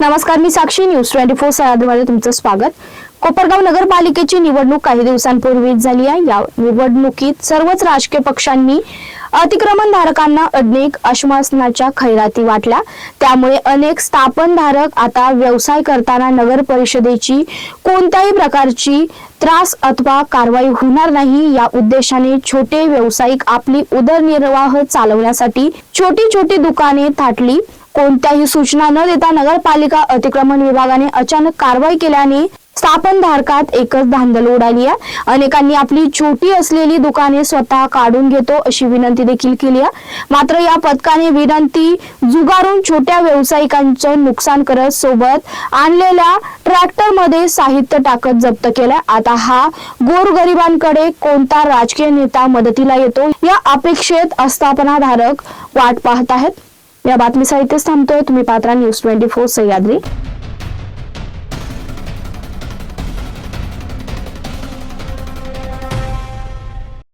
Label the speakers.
Speaker 1: नमस्कार मी Sakshi news twenty four सह्याद्रीमध्ये तुमचं स्वागत. कोपरगाव नगरपालिकेची निवडणूक काही दिवसांपूर्वीच झाली आहे. या निवडणुकीत सर्वच राजकीय पक्षांनी अतिक्रमण धारकांना अनेक आश्वासनाच्या खैराती वाटल्या. त्यामुळे अनेक स्थापनधारक आता व्यवसाय करताना नगर परिषदेची कोणत्याही प्रकारची त्रास अथवा कारवाई होणार नाही. या उद्देशाने छोटे व्यावसायिक आपली उदरनिर्वाह चालवण्यासाठी छोटी छोटी दुकाने थाटली. कोणत्याही सूचना न देता नगरपालिका अतिक्रमण विभागाने अचानक कारवाई केल्याने स्थापन धारकात एकच धांदल उडाली आहे. अनेकांनी आपली छोटी असलेली दुकाने स्वतः काढून घेतो अशी विनंती देखील केली आहे. मात्र या पथकाने विनंती जुगारून छोट्या व्यावसायिकांचं नुकसान करत सोबत आणलेल्या ट्रॅक्टरमध्ये साहित्य टाकत जप्त केलंय. आता हा गोरगरिबांकडे कोणता राजकीय नेता मदतीला येतो या अपेक्षेत आस्थापनाधारक वाट पाहत आहेत. या बातमीसहितच थांबतोय. तुम्ही पात्रा न्यूज ट्वेंटी फोर सह्याद्री.